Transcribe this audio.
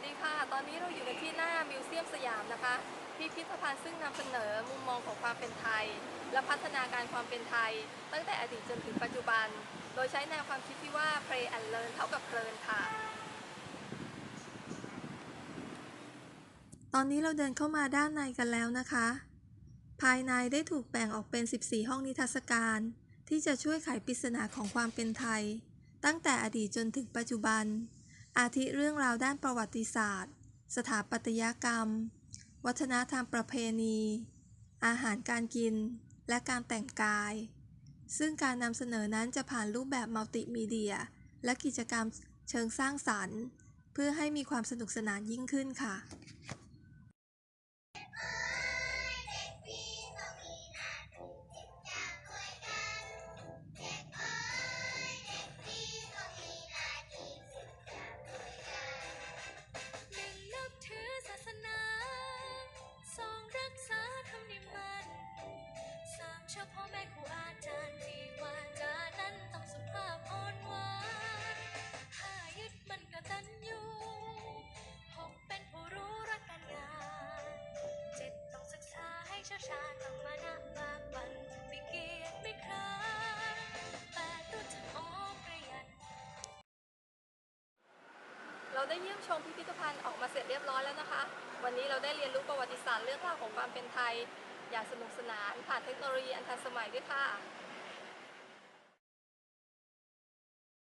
สดีค่ะ ตอนนี้เราอยู่กันที่หน้ามิวเซียมสยามนะคะ พิพิธภัณฑ์ซึ่งนำเสนอมุมมองของความเป็นไทย และพัฒนาการความเป็นไทย ตั้งแต่อดีตจนถึงปัจจุบัน โดยใช้แนวความคิดที่ว่า play and learn เท่ากับเพลินค่ะ ตอนนี้เราเดินเข้ามาด้านในกันแล้วนะคะ ภายในได้ถูกแบ่งออกเป็น 14 ห้องนิทรรศการ ที่จะช่วยไขปริศนาของความเป็นไทย ตั้งแต่อดีตจนถึงปัจจุบัน อาทิเรื่องราวด้านประวัติศาสตร์ สถาปัตยกรรม วัฒนธรรมประเพณี อาหารการกิน และการแต่งกาย ซึ่งการนำเสนอนั้นจะผ่านรูปแบบมัลติมีเดีย และกิจกรรมเชิงสร้างสรรค์ เพื่อให้มีความสนุกสนานยิ่งขึ้นค่ะ ได้เยี่ยมชมพิพิธภัณฑ์ออกมาเสร็จเรียบร้อยแล้วนะคะ วันนี้เราได้เรียนรู้ประวัติศาสตร์เรื่องราวของความเป็นไทย อย่างสนุกสนานผ่านเทคโนโลยีอันทันสมัยด้วยค่ะ